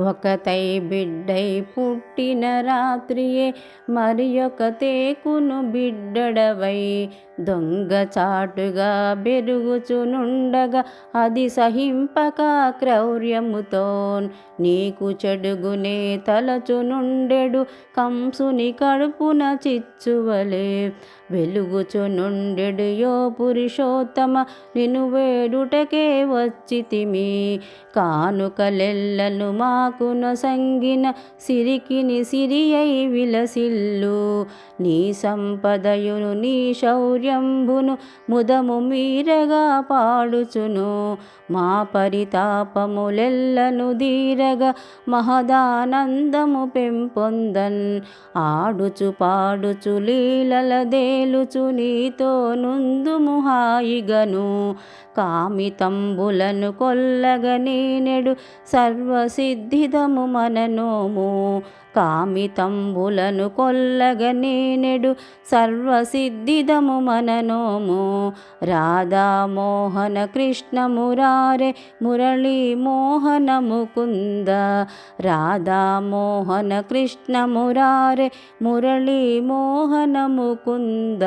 ఒకతై బిడ్డై పుట్టిన రాత్రియే మరి ఒక తేకును బిడ్డడవై. దొంగచాటుగా బెరుగుచునుండగా అది సహింపక క్రౌర్యముతో నీకు చెడుగునే తలచునుండెడు కంసుని కడుపున చిచ్చువలే. వెలుగుచునుండెడు యో పురుషోత్తమ నిను వేడుటకే వచ్చితిమి. కానుకలెల్లను మాకున సంగిన సిరికిని సిరియై విలసిల్లు. నీ సంపదయును నీ శౌర్యంబును ముదము మీరగా పాడుచును. మా పరితాపములెల్లను దీరగా మహదానందము పెంపొందన్. ఆడుచు పాడుచు లీలల దేలుచు నీతో నుందుము హాయిగను. కామితంబులను కొల్లగనేనెడు సర్వసిద్ధిదము మననోము. కామితంబులను కొల్లగనేనెడు సర్వసిద్ధిదము नोमु राधा मोहन कृष्णमुरारे मुरळीमोहन मुकुन्द। राधामोहन कृष्णमुरारे मुरलीमोहन मुकुन्द।